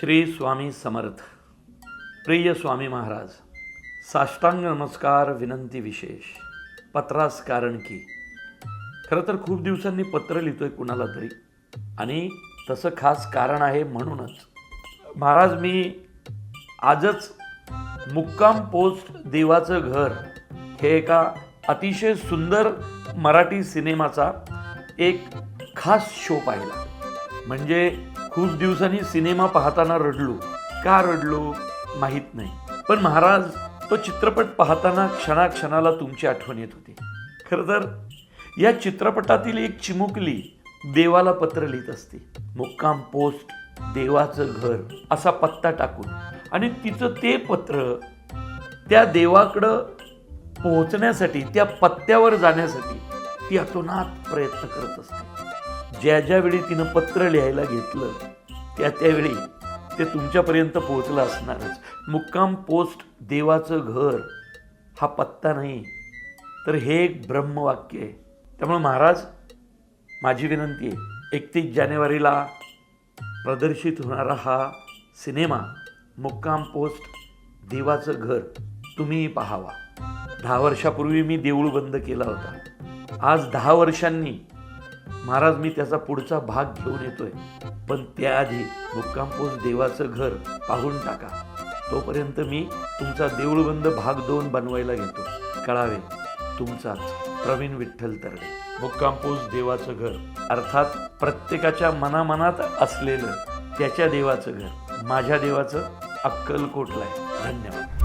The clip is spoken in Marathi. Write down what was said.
श्री स्वामी समर्थ प्रिय स्वामी महाराज साष्टांग नमस्कार विनंती विशेष पत्रास कारण की. खरं तर खूप दिवसांनी पत्र लिहितोय कुणाला तरी आणि तसं खास कारण आहे म्हणूनच. महाराज मी आजच मुक्काम पोस्ट देवाचं घर हे एका अतिशय सुंदर मराठी सिनेमाचा एक खास शो पाहिला. म्हणजे खूप दिवसांनी सिनेमा पाहताना रडलो. का रडलो? माहीत नाही. पण महाराज तो चित्रपट पाहताना क्षणाक्षणाला तुमची आठवण येत होती. खरं तर या चित्रपटातील एक चिमुकली देवाला पत्र लिहित असते. मुक्काम पोस्ट देवाचं घर असा पत्ता टाकून. आणि तिचं ते पत्र त्या देवाकडं पोहोचण्यासाठी त्या पत्त्यावर जाण्यासाठी ती अतोनात प्रयत्न करत असते. ज्या ज्यावेळी तिनं पत्र लिहायला घेतलं त्या त्यावेळी ते तुमच्यापर्यंत पोहोचलं असणारच. मुक्काम पोस्ट देवाचं घर हा पत्ता नाही. तर हे एक ब्रह्मवाक्य आहे. त्यामुळे महाराज माझी विनंती आहे एकतीस जानेवारीला प्रदर्शित होणारा हा सिनेमा मुक्काम पोस्ट देवाचं घर तुम्ही पाहावा. दहा वर्षापूर्वी मी देऊळ बंद केला होता. आज दहा वर्षांनी महाराज मी त्याचा पुढचा भाग घेऊन येतोय. पण त्याआधी मुक्कामपोस देवाचं घर पाहून टाका. तोपर्यंत मी तुमचा देऊळबंद भाग दोन बनवायला घेतो कळावे? तुमचाच प्रवीण विठ्ठल तरडे. मुक्कामपोस देवाचं घर अर्थात प्रत्येकाच्या मनामनात असलेलं त्याच्या देवाचं घर माझ्या देवाचं अक्कलकोटला आहे. धन्यवाद.